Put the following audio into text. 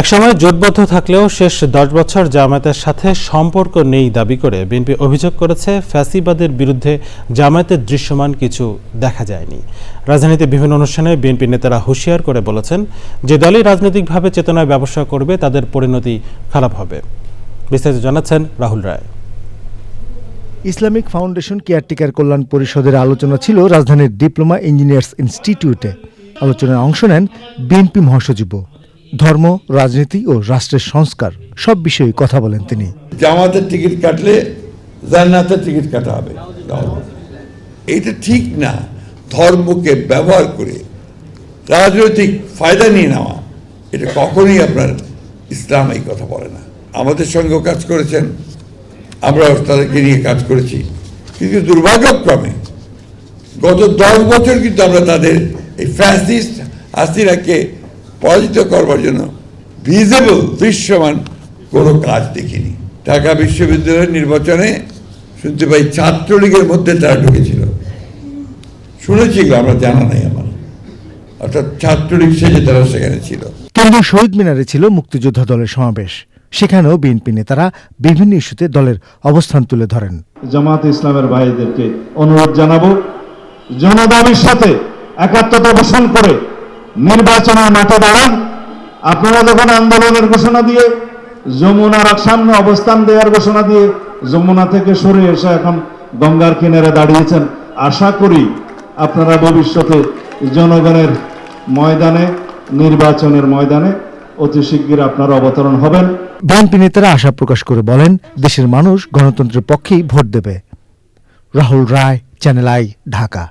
একসময় জোটবদ্ধ থাকলেও শেষ দশ বছর জামায়াতের সাথে সম্পর্ক নেই দাবি করে বিএনপি অভিযোগ করেছে, ফ্যাসিবাদের বিরুদ্ধে জামায়াতের দৃশ্যমান কিছু দেখা যায়নি। রাজধানীতে বিভিন্ন অনুষ্ঠানে বিএনপি নেতারা হুঁশিয়ার করে বলেছেন, যে দলই রাজনৈতিকভাবে চেতনায় ব্যবসা করবে, তাদের পরিণতি খারাপ হবে। বিস্তারিত জানাচ্ছেন Rahul Roy. Islamic foundation caretaker কল্যাণ পরিষদের আলোচনা ছিল রাজধানীর ডিপ্লোমা ইঞ্জিনিয়ার্স ইনস্টিটিউটে। আলোচনায় অংশ নেন বিএনপি মহাসচিব। ধর্ম, রাজনীতি ও রাষ্ট্রের সংস্কার সব বিষয়ে কথা বলেন তিনি। জামাতের টিকিট কাটলে জান্নাতের টিকিট কাটা হবে। এটা ঠিক না। ধর্মকে ব্যবহার করে রাজনৈতিক ফায়দা নিয়ে নেওয়া, এটা কখনোই আপনার ইসলাম এই কথা বলে না। আমাদের সঙ্গেও কাজ করেছেন। আমরাও তাদেরকে নিয়ে কাজ করেছি। কিন্তু দুর্ভাগ্যক্রমে গত দশ বছর কিন্তু আমরা তাদের এই ফ্যাসিস্ট হাসিনাকে পরাজিত করবার জন্য ভিজেবল দৃশ্যমান কোনো কাজ দেখিনি। ঢাকা বিশ্ববিদ্যালয়ের নির্বাচনে শুনতে পাই ছাত্রলীগের মধ্যে তারা ঢুকেছিল। শুনেছি আমরা জানা নাই আমার। অর্থাৎ ছাত্রলীগ সেজে তারা সেখানে ছিল। কেন্দ্রীয় শহীদ মিনারে ছিল মুক্তিযোদ্ধা দলের সমাবেশ। সেখানেও বিএনপি নেতারা বিভিন্ন ইস্যুতে দলের অবস্থান তুলে ধরেন। জামাত ইসলামের ভাইদেরকে অনুরোধ জানাব জনগণের সাথে একাত্মতা পোষণ করে নির্বাচনের মাঠে দাঁড়ান আপনারা যখন আন্দোলনের ঘোষণা দিয়ে যমুনার সামনে অবস্থান দেওয়ার ঘোষণা দিয়ে যমুনা থেকে সরে এসে এখন গঙ্গার কিনারে দাঁড়িয়েছেন, আশা করি আপনারা ভবিষ্যতে জনগণের ময়দানে, নির্বাচনের ময়দানে অতি শিগগির আপনারা অবতরণ হবেন। বিএনপি নেতারা আশা প্রকাশ করে বলেন, দেশের মানুষ গণতন্ত্রের পক্ষেই ভোট দেবে। Rahul Roy, channel I, Dhaka.